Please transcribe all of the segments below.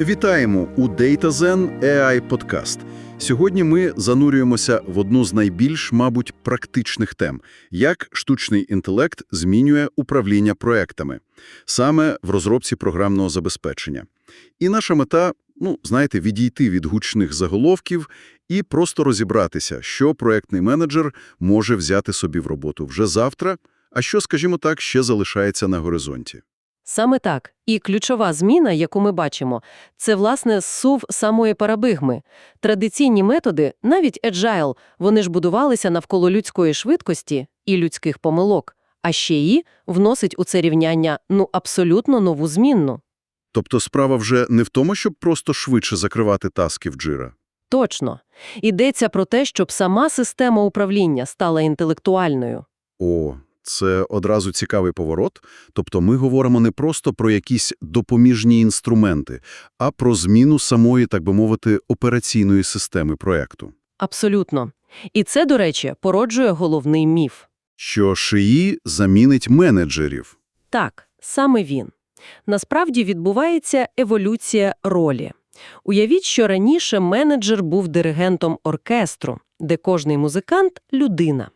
Вітаємо у DataZen AI Podcast. Сьогодні ми занурюємося в одну з найбільш, мабуть, практичних тем – як штучний інтелект змінює управління проектами, саме в розробці програмного забезпечення. І наша мета, ну, знаєте, відійти від гучних заголовків і просто розібратися, що проектний менеджер може взяти собі в роботу вже завтра, а що, скажімо так, ще залишається на горизонті. Саме так. І ключова зміна, яку ми бачимо, це, власне, сув самої парадигми. Традиційні методи, навіть agile, вони ж будувалися навколо людської швидкості і людських помилок, а ще й вносить у це рівняння, ну, абсолютно нову змінну. Тобто справа вже не в тому, щоб просто швидше закривати таски в Jira. Точно. Йдеться про те, щоб сама система управління стала інтелектуальною. О, це одразу цікавий поворот. Тобто ми говоримо не просто про якісь допоміжні інструменти, а про зміну самої, так би мовити, операційної системи проекту. Абсолютно. І це, до речі, породжує головний міф. Що шиї замінить менеджерів. Так, саме він. Насправді відбувається еволюція ролі. Уявіть, що раніше менеджер був диригентом оркестру, де кожний музикант – людина.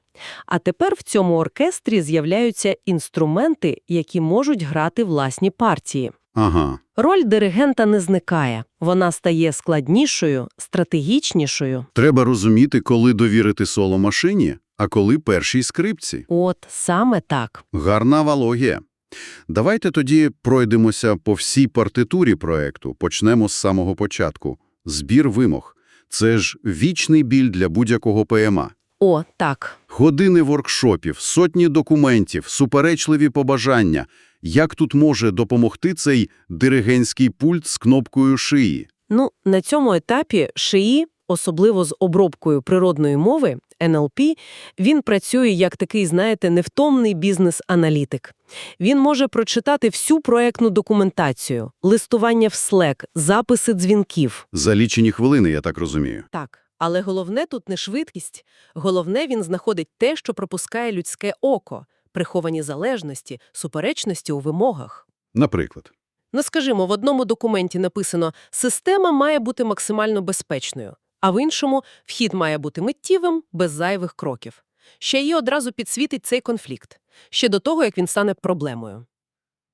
А тепер в цьому оркестрі з'являються інструменти, які можуть грати власні партії. Ага. Роль диригента не зникає, вона стає складнішою, стратегічнішою. Треба розуміти, коли довірити соло машині, а коли першій скрипці. От саме так. Гарна валогія. Давайте тоді пройдемося по всій партитурі проекту. Почнемо з самого початку. Збір вимог. Це ж вічний біль для будь-якого ПМА. О, так. Години воркшопів, сотні документів, суперечливі побажання. Як тут може допомогти цей диригентський пульт з кнопкою шиї? Ну, на цьому етапі ШИІ, особливо з обробкою природної мови, НЛП, він працює як такий, знаєте, невтомний бізнес-аналітик. Він може прочитати всю проектну документацію, листування в Slack, записи дзвінків. За лічені хвилини, я так розумію. Так, але головне тут не швидкість. Головне, він знаходить те, що пропускає людське око, приховані залежності, суперечності у вимогах. Наприклад. Ну, скажімо, в одному документі написано «система має бути максимально безпечною», а в іншому «вхід має бути миттєвим, без зайвих кроків». Ще її одразу підсвітить цей конфлікт, ще до того, як він стане проблемою.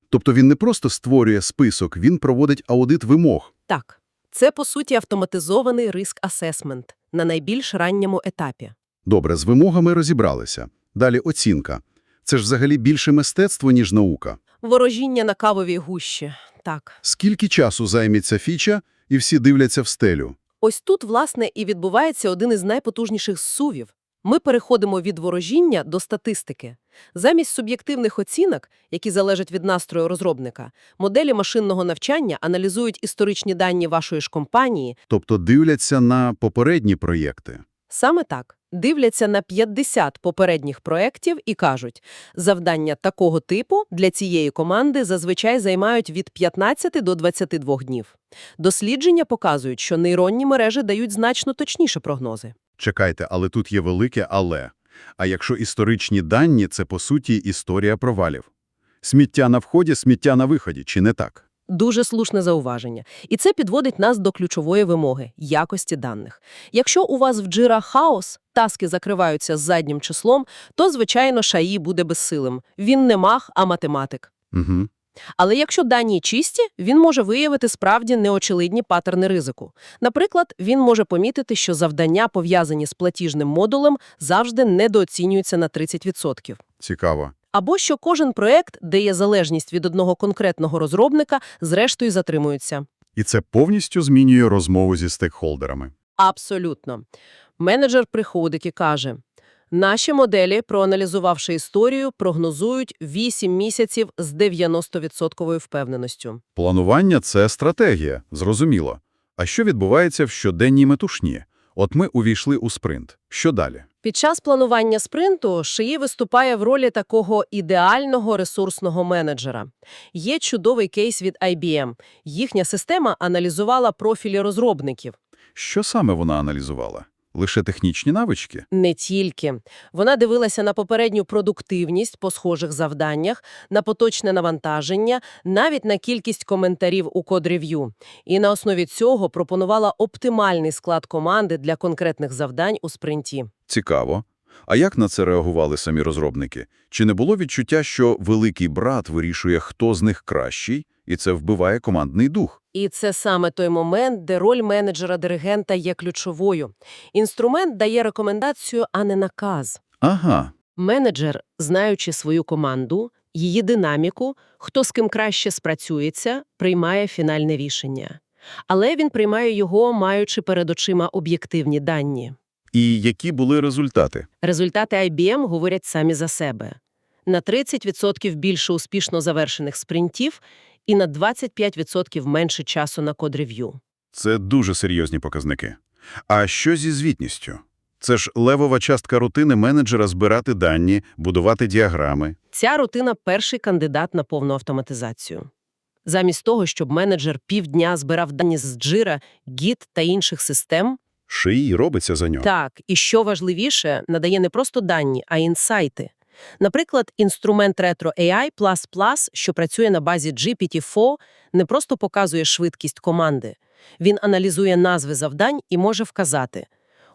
Тобто він не просто створює список, він проводить аудит вимог. Так, це, по суті, автоматизований риск-асесмент на найбільш ранньому етапі. Добре, з вимогами розібралися. Далі оцінка. Це ж взагалі більше мистецтво, ніж наука. Ворожіння на кавовій гущі. Так. Скільки часу займеться фіча, і всі дивляться в стелю? Ось тут, власне, і відбувається один із найпотужніших зсувів. Ми переходимо від ворожіння до статистики. Замість суб'єктивних оцінок, які залежать від настрою розробника, моделі машинного навчання аналізують історичні дані вашої ж компанії. Тобто дивляться на попередні проєкти. Саме так. Дивляться на 50 попередніх проєктів і кажуть, завдання такого типу для цієї команди зазвичай займають від 15 до 22 днів. Дослідження показують, що нейронні мережі дають значно точніше прогнози. Чекайте, але тут є велике «але». А якщо історичні дані – це, по суті, історія провалів. Сміття на вході, сміття на виході, чи не так? Дуже слушне зауваження. І це підводить нас до ключової вимоги – якості даних. Якщо у вас в Jira хаос, таски закриваються з заднім числом, то, звичайно, шаї буде безсилим. Він не маг, а математик. Угу. Але якщо дані чисті, він може виявити справді неочевидні паттерни ризику. Наприклад, він може помітити, що завдання, пов'язані з платіжним модулем, завжди недооцінюються на 30%. Цікаво. Або що кожен проект, де є залежність від одного конкретного розробника, зрештою затримується. І це повністю змінює розмову зі стейкхолдерами. Абсолютно. Менеджер приходить і каже, наші моделі, проаналізувавши історію, прогнозують 8 місяців з 90% впевненістю. Планування – це стратегія, зрозуміло. А що відбувається в щоденній метушні? От ми увійшли у спринт. Що далі? Під час планування спринту Шиї виступає в ролі такого ідеального ресурсного менеджера. Є чудовий кейс від IBM. Їхня система аналізувала профілі розробників. Що саме вона аналізувала? Лише технічні навички? Не тільки. Вона дивилася на попередню продуктивність по схожих завданнях, на поточне навантаження, навіть на кількість коментарів у код-рев'ю. І на основі цього пропонувала оптимальний склад команди для конкретних завдань у спринті. Цікаво. А як на це реагували самі розробники? Чи не було відчуття, що великий брат вирішує, хто з них кращий, і це вбиває командний дух? І це саме той момент, де роль менеджера-диригента є ключовою. Інструмент дає рекомендацію, а не наказ. Ага, Менеджер, знаючи свою команду, її динаміку, хто з ким краще спрацюється, приймає фінальне рішення. Але він приймає його, маючи перед очима об'єктивні дані. і які були результати? Результати IBM говорять самі за себе. На 30% більше успішно завершених спринтів і на 25% менше часу на код-рев'ю. Це дуже серйозні показники. А що зі звітністю? Це ж левова частка рутини менеджера збирати дані, будувати діаграми. Ця рутина – перший кандидат на повну автоматизацію. Замість того, щоб менеджер півдня збирав дані з Jira, Git та інших систем, Шиї робиться за нього. так, і що важливіше, надає не просто дані, а інсайти. Наприклад, інструмент Retro AI++, що працює на базі GPT-4, не просто показує швидкість команди. Він аналізує назви завдань і може вказати.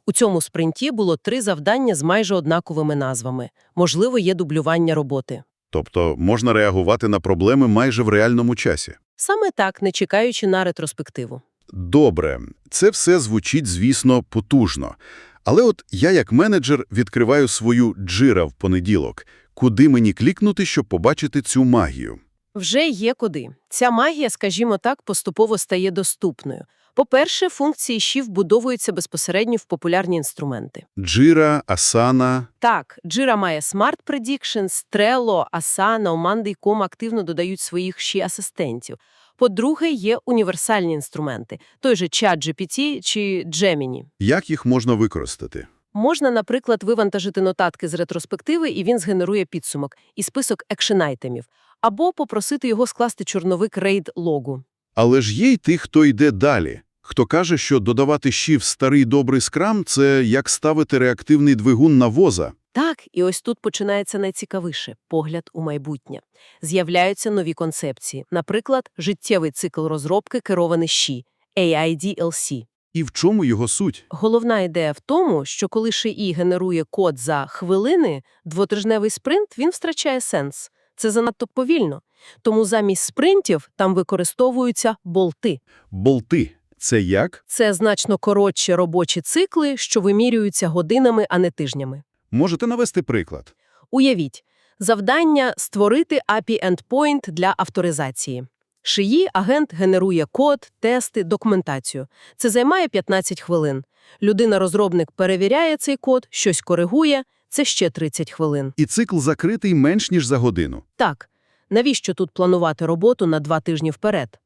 У цьому спринті було три завдання з майже однаковими назвами. Можливо, є дублювання роботи. Тобто можна реагувати на проблеми майже в реальному часі. Саме так, не чекаючи на ретроспективу. Добре, це все звучить, звісно, потужно. Але от я як менеджер відкриваю свою джира в понеділок. Куди мені клікнути, щоб побачити цю магію? Вже є куди. Ця магія, скажімо так, поступово стає доступною. По-перше, функції SHI вбудовуються безпосередньо в популярні інструменти. Джира, Асана. Так, Jira має Smart Predictions, Trello, Asana, Monday.com активно додають своїх SHI-асистентів. По-друге, є універсальні інструменти, той же ChatGPT чи Gemini. Як їх можна використати? Можна, наприклад, вивантажити нотатки з ретроспективи, і він згенерує підсумок і список екшен-айтемів, або попросити його скласти чорновик рейд-логу. Але ж є й тих, хто йде далі. Хто каже, що додавати в старий добрий скрам – це як ставити реактивний двигун на воза. Так, і ось тут починається найцікавіше – погляд у майбутнє. З'являються нові концепції, наприклад, життєвий цикл розробки керований ЩІ – AIDLC. І в чому його суть? Головна ідея в тому, що коли ШІ генерує код за хвилини, двотижневий спринт, він втрачає сенс. Це занадто повільно. Тому замість спринтів там використовуються болти. Болти. Це як? Це значно коротші робочі цикли, що вимірюються годинами, а не тижнями. Можете навести приклад? Уявіть, завдання – створити API-endpoint для авторизації. Шиї агент генерує код, тести, документацію. Це займає 15 хвилин. Людина-розробник перевіряє цей код, щось коригує – це ще 30 хвилин. І цикл закритий менш ніж за годину. Так, навіщо тут планувати роботу на два тижні вперед?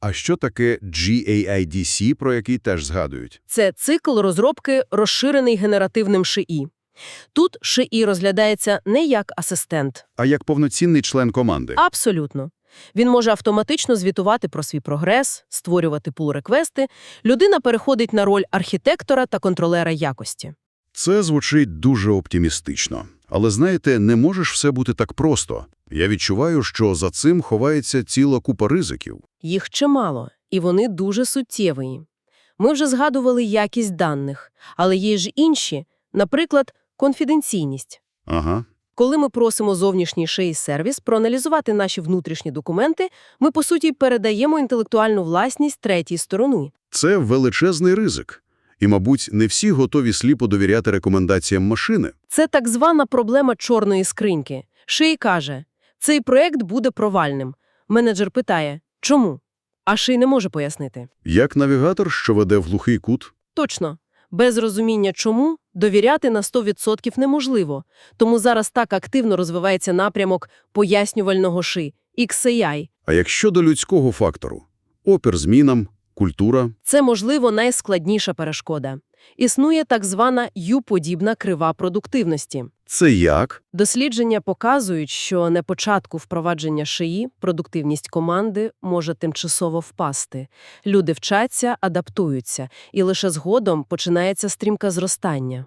А що таке GAIDC, про який теж згадують? Це цикл розробки, розширений генеративним ШИІ. Тут ШИІ розглядається не як асистент. А як повноцінний член команди? Абсолютно. Він може автоматично звітувати про свій прогрес, створювати пул-реквести. Людина переходить на роль архітектора та контролера якості. Це звучить дуже оптимістично. Але, знаєте, не можеш все бути так просто. Я відчуваю, що за цим ховається ціла купа ризиків. Їх чимало, і вони дуже суттєві. Ми вже згадували якість даних, але є ж інші, наприклад, конфіденційність. Ага. Коли ми просимо зовнішній шиї сервіс проаналізувати наші внутрішні документи, ми, по суті, передаємо інтелектуальну власність третій сторони. Це величезний ризик. І, мабуть, не всі готові сліпо довіряти рекомендаціям машини. Це так звана проблема чорної скриньки. Ший каже, цей проект буде провальним. Менеджер питає, чому? А Ший не може пояснити. Як навігатор, що веде в глухий кут? Точно. Без розуміння чому довіряти на 100% неможливо. Тому зараз так активно розвивається напрямок пояснювального ши – XAI. А якщо до людського фактору? Опір змінам, Культура? Це, можливо, найскладніша перешкода. Існує так звана Ю-подібна крива продуктивності. Це як? Дослідження показують, що на початку впровадження шиї продуктивність команди може тимчасово впасти. Люди вчаться, адаптуються, і лише згодом починається стрімке зростання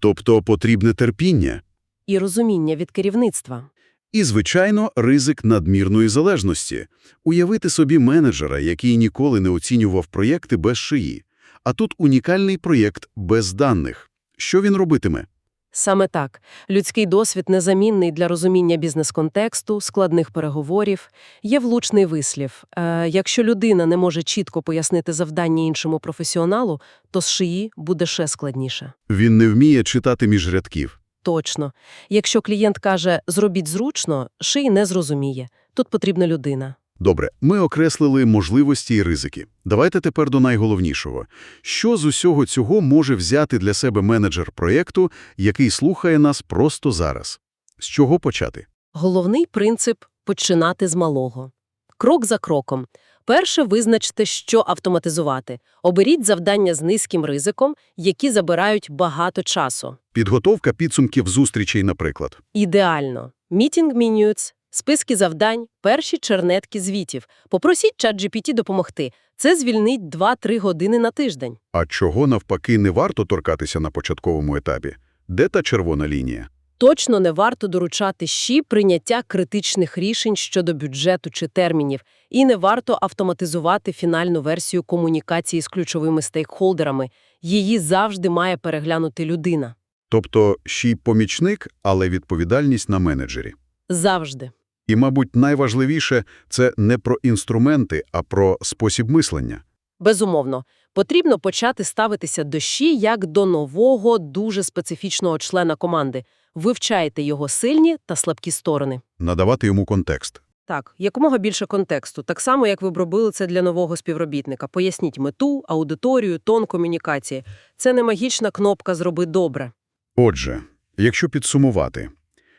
Тобто потрібне терпіння. і розуміння від керівництва. І, звичайно, ризик надмірної залежності. Уявити собі менеджера, який ніколи не оцінював проєкти без шиї. А тут унікальний проєкт без даних. Що він робитиме? Саме так. Людський досвід незамінний для розуміння бізнес-контексту, складних переговорів. Є влучний вислів. Е, якщо людина не може чітко пояснити завдання іншому професіоналу, то з шиї буде ще складніше. Він не вміє читати між рядків. Точно. Якщо клієнт каже «зробіть зручно», шиї не зрозуміє. Тут потрібна людина. Добре, ми окреслили можливості і ризики. Давайте тепер до найголовнішого. Що з усього цього може взяти для себе менеджер проєкту, який слухає нас просто зараз? З чого почати? Головний принцип – починати з малого. Крок за кроком. Перше визначте, що автоматизувати. Оберіть завдання з низьким ризиком, які забирають багато часу. Підготовка підсумків зустрічей, наприклад. Ідеально. Мітінг мінюц, списки завдань, перші чернетки звітів. Попросіть ChatGPT допомогти. Це звільнить 2-3 години на тиждень. А чого, навпаки, не варто торкатися на початковому етапі? Де та червона лінія? Точно не варто доручати щі прийняття критичних рішень щодо бюджету чи термінів, і не варто автоматизувати фінальну версію комунікації з ключовими стейкхолдерами. Її завжди має переглянути людина. Тобто, ще й помічник, але відповідальність на менеджері. Завжди. І, мабуть, найважливіше – це не про інструменти, а про спосіб мислення. Безумовно. Потрібно почати ставитися до щі як до нового, дуже специфічного члена команди. Вивчайте його сильні та слабкі сторони. Надавати йому контекст. Так, якомога більше контексту, так само, як ви б робили це для нового співробітника. Поясніть мету, аудиторію, тон комунікації. Це не магічна кнопка «Зроби добре». Отже, якщо підсумувати,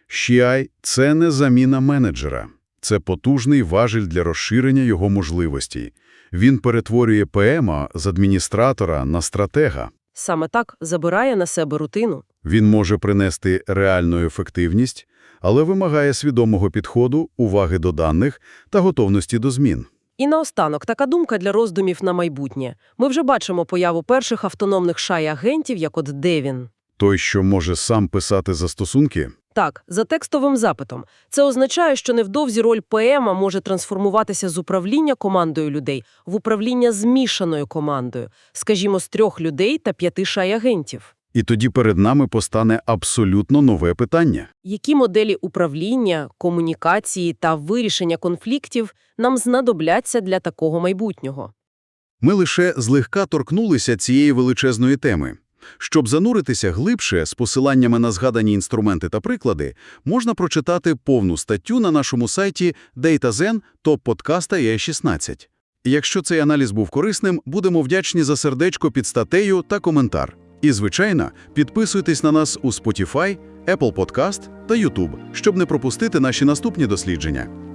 CI – це не заміна менеджера. Це потужний важіль для розширення його можливостей. Він перетворює ПМа з адміністратора на стратега. Саме так забирає на себе рутину. Він може принести реальну ефективність, але вимагає свідомого підходу, уваги до даних та готовності до змін. І наостанок, така думка для роздумів на майбутнє. Ми вже бачимо появу перших автономних шай-агентів, як от Девін. Той, що може сам писати застосунки, Так, за текстовим запитом. Це означає, що невдовзі роль ПМа може трансформуватися з управління командою людей в управління змішаною командою, скажімо, з трьох людей та п'яти шай-агентів. і тоді перед нами постане абсолютно нове питання. Які моделі управління, комунікації та вирішення конфліктів нам знадобляться для такого майбутнього? Ми лише злегка торкнулися цієї величезної теми. Щоб зануритися глибше з посиланнями на згадані інструменти та приклади, можна прочитати повну статтю на нашому сайті DataZen топ-подкаста E16. Якщо цей аналіз був корисним, будемо вдячні за сердечко під статтею та коментар. І, звичайно, підписуйтесь на нас у Spotify, Apple Podcast та YouTube, щоб не пропустити наші наступні дослідження.